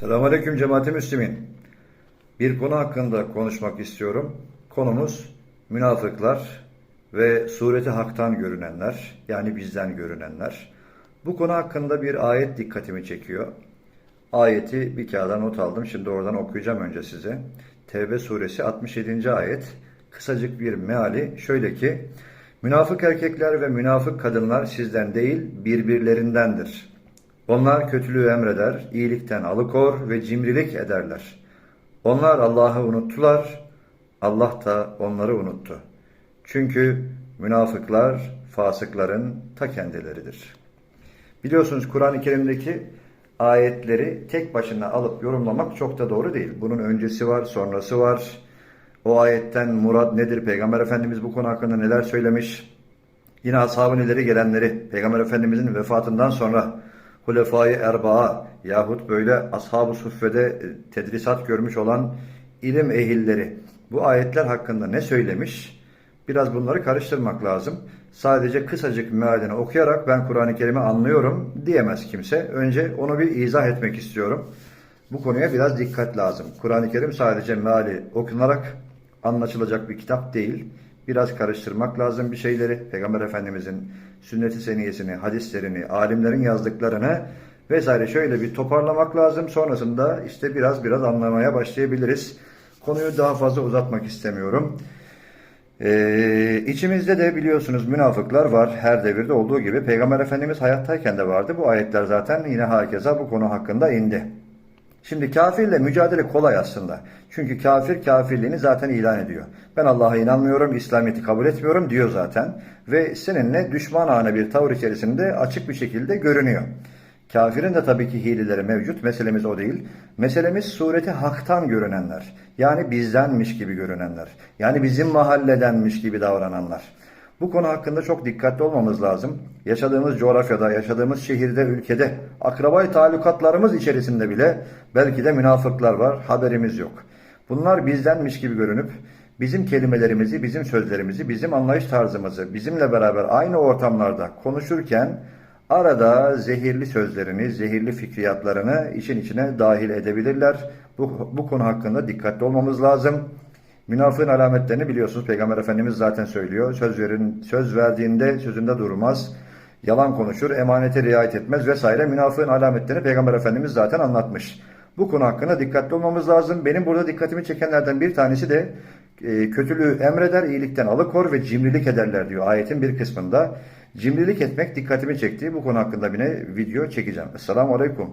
Selamünaleyküm cemaati Müslümin. Bir konu hakkında konuşmak istiyorum. Konumuz münafıklar ve sureti haktan görünenler, yani bizden görünenler. Bu konu hakkında bir ayet dikkatimi çekiyor. Ayeti bir kağıda not aldım. Şimdi oradan okuyacağım önce size. Tevbe suresi 67. ayet. Kısacık bir meali şöyle ki, Münafık erkekler ve münafık kadınlar sizden değil birbirlerindendir. Onlar kötülüğü emreder, iyilikten alıkor ve cimrilik ederler. Onlar Allah'ı unuttular, Allah da onları unuttu. Çünkü münafıklar fasıkların ta kendileridir. Biliyorsunuz Kur'an-ı Kerim'deki ayetleri tek başına alıp yorumlamak çok da doğru değil. Bunun öncesi var, sonrası var. O ayetten murad nedir? Peygamber Efendimiz bu konu hakkında neler söylemiş? Yine ashab-ın ileri gelenleri, Peygamber Efendimizin vefatından sonra Hulefai Erbaa yahut böyle ashab-ı suffede e, tedrisat görmüş olan ilim ehilleri bu ayetler hakkında ne söylemiş? Biraz bunları karıştırmak lazım. Sadece kısacık mealini okuyarak ben Kur'an-ı Kerim'i anlıyorum diyemez kimse. Önce onu bir izah etmek istiyorum. Bu konuya biraz dikkat lazım. Kur'an-ı Kerim sadece meali okunarak anlaşılacak bir kitap değil. Biraz karıştırmak lazım bir şeyleri. Peygamber Efendimizin sünnet-i seniyesini, hadislerini, alimlerin yazdıklarını vesaire şöyle bir toparlamak lazım. Sonrasında işte biraz biraz anlamaya başlayabiliriz. Konuyu daha fazla uzatmak istemiyorum. Ee, içimizde de biliyorsunuz münafıklar var her devirde olduğu gibi. Peygamber Efendimiz hayattayken de vardı. Bu ayetler zaten yine hakeza bu konu hakkında indi. Şimdi kafirle mücadele kolay aslında. Çünkü kafir kafirliğini zaten ilan ediyor. Ben Allah'a inanmıyorum, İslamiyet'i kabul etmiyorum diyor zaten. Ve seninle düşmanane bir tavır içerisinde açık bir şekilde görünüyor. Kafirin de tabii ki hileleri mevcut. Meselemiz o değil. Meselemiz sureti haktan görünenler. Yani bizdenmiş gibi görünenler. Yani bizim mahalledenmiş gibi davrananlar. Bu konu hakkında çok dikkatli olmamız lazım. Yaşadığımız coğrafyada, yaşadığımız şehirde, ülkede, akrabayı talukatlarımız içerisinde bile belki de münafıklar var, haberimiz yok. Bunlar bizdenmiş gibi görünüp bizim kelimelerimizi, bizim sözlerimizi, bizim anlayış tarzımızı bizimle beraber aynı ortamlarda konuşurken arada zehirli sözlerini, zehirli fikriyatlarını işin içine dahil edebilirler. Bu, bu konu hakkında dikkatli olmamız lazım. Münafığın alametlerini biliyorsunuz. Peygamber Efendimiz zaten söylüyor. Söz verin, söz verdiğinde sözünde durmaz. Yalan konuşur, emanete riayet etmez vesaire. Münafığın alametlerini Peygamber Efendimiz zaten anlatmış. Bu konu hakkında dikkatli olmamız lazım. Benim burada dikkatimi çekenlerden bir tanesi de e, kötülüğü emreder, iyilikten alıkor ve cimrilik ederler diyor ayetin bir kısmında. Cimrilik etmek dikkatimi çekti. Bu konu hakkında yine video çekeceğim. Esselamu Aleyküm.